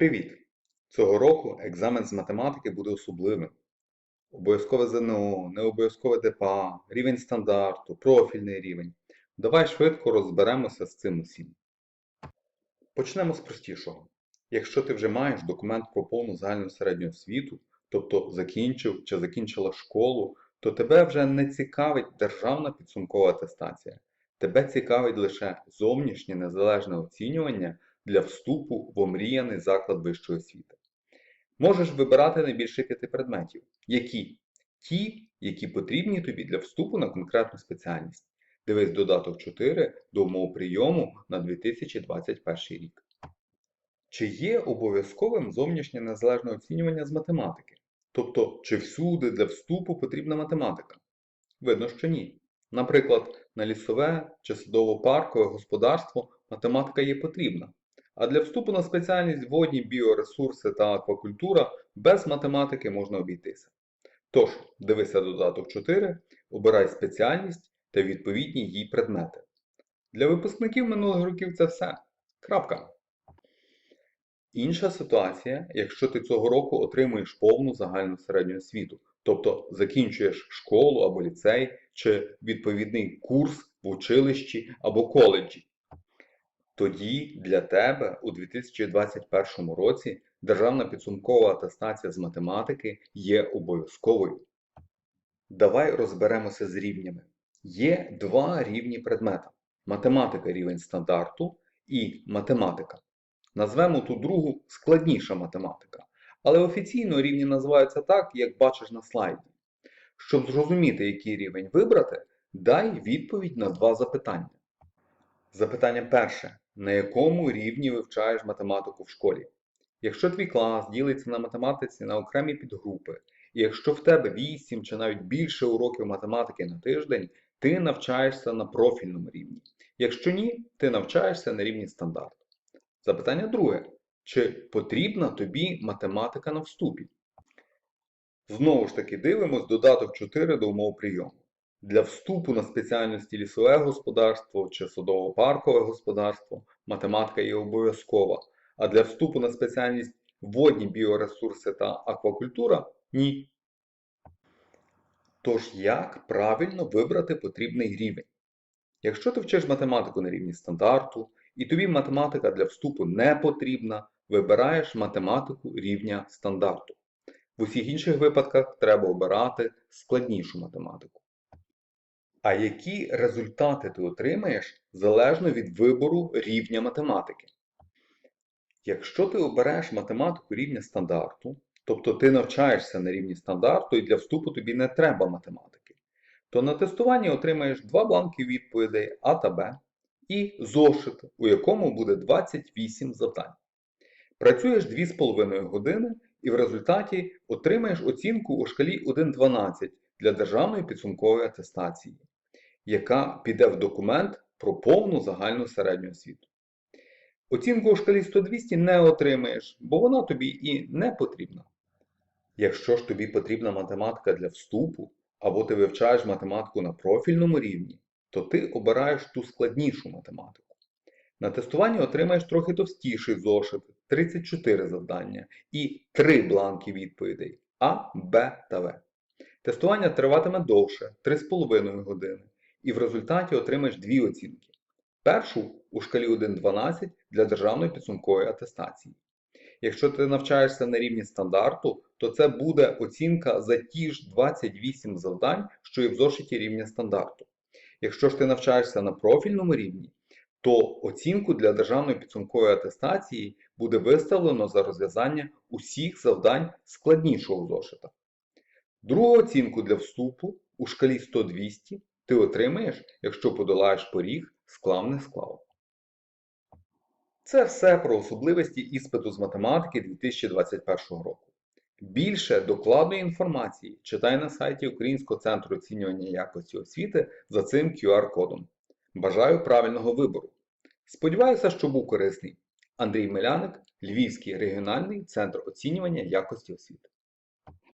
Привіт! Цього року екзамен з математики буде особливим. Обов'язкове ЗНО, необов'язкове ДПА, рівень стандарту, профільний рівень. Давай швидко розберемося з цим усім. Почнемо з простішого. Якщо ти вже маєш документ про повну загальну середню освіту, тобто закінчив чи закінчила школу, то тебе вже не цікавить державна підсумкова атестація. Тебе цікавить лише зовнішнє незалежне оцінювання для вступу в омріяний заклад вищої освіти. Можеш вибирати найбільше п'яти предметів. Які? Ті, які потрібні тобі для вступу на конкретну спеціальність. Дивись додаток 4 до умов прийому на 2021 рік. Чи є обов'язковим зовнішнє незалежне оцінювання з математики? Тобто, чи всюди для вступу потрібна математика? Видно, що ні. Наприклад, на лісове чи садово-паркове господарство математика є потрібна. А для вступу на спеціальність водні біоресурси та аквакультура без математики можна обійтися. Тож, дивися додаток 4, обирай спеціальність та відповідні їй предмети. Для випускників минулих років це все. Крапка. Інша ситуація, якщо ти цього року отримуєш повну загальну середню освіту, тобто закінчуєш школу або ліцей чи відповідний курс в училищі або коледжі. Тоді для тебе у 2021 році державна підсумкова атестація з математики є обов'язковою. Давай розберемося з рівнями. Є два рівні предмета: математика рівень стандарту і математика. Назвемо ту другу складніша математика. Але офіційно рівні називаються так, як бачиш на слайді. Щоб зрозуміти, який рівень вибрати, дай відповідь на два запитання. Запитання перше. На якому рівні вивчаєш математику в школі? Якщо твій клас ділиться на математиці на окремі підгрупи, і якщо в тебе 8 чи навіть більше уроків математики на тиждень, ти навчаєшся на профільному рівні. Якщо ні, ти навчаєшся на рівні стандарту. Запитання друге. Чи потрібна тобі математика на вступі? Знову ж таки дивимось додаток 4 до умов прийому. Для вступу на спеціальності лісове господарство чи садово-паркове господарство математика є обов'язкова, а для вступу на спеціальність водні біоресурси та аквакультура ні. Тож як правильно вибрати потрібний рівень? Якщо ти вчиш математику на рівні стандарту, і тобі математика для вступу не потрібна, вибираєш математику рівня стандарту. В усіх інших випадках треба обирати складнішу математику. А які результати ти отримаєш залежно від вибору рівня математики? Якщо ти обереш математику рівня стандарту, тобто ти навчаєшся на рівні стандарту і для вступу тобі не треба математики, то на тестуванні отримаєш два бланки відповідей А та Б і зошит, у якому буде 28 завдань. Працюєш 2,5 години і в результаті отримаєш оцінку у шкалі 1.12 для державної підсумкової атестації, яка піде в документ про повну загальну середню освіту. Оцінку у шкалі 100-200 не отримаєш, бо вона тобі і не потрібна. Якщо ж тобі потрібна математика для вступу, або ти вивчаєш математику на профільному рівні, то ти обираєш ту складнішу математику. На тестуванні отримаєш трохи товстіший зошит, 34 завдання і 3 бланки відповідей А, Б та В. Тестування триватиме довше 3,5 години, і в результаті отримаєш дві оцінки. Першу у шкалі 1.12 для державної підсумкової атестації. Якщо ти навчаєшся на рівні стандарту, то це буде оцінка за ті ж 28 завдань, що і в зошиті рівня стандарту. Якщо ж ти навчаєшся на профільному рівні, то оцінку для державної підсумкової атестації буде виставлено за розв'язання усіх завдань складнішого зошита. Другу оцінку для вступу у шкалі 100-200 ти отримаєш, якщо подолаєш поріг склав не склав. Це все про особливості іспиту з математики 2021 року. Більше докладної інформації читай на сайті Українського центру оцінювання якості освіти за цим QR-кодом. Бажаю правильного вибору! Сподіваюся, що був корисний. Андрій Меляник, Львівський регіональний центр оцінювання якості освіти.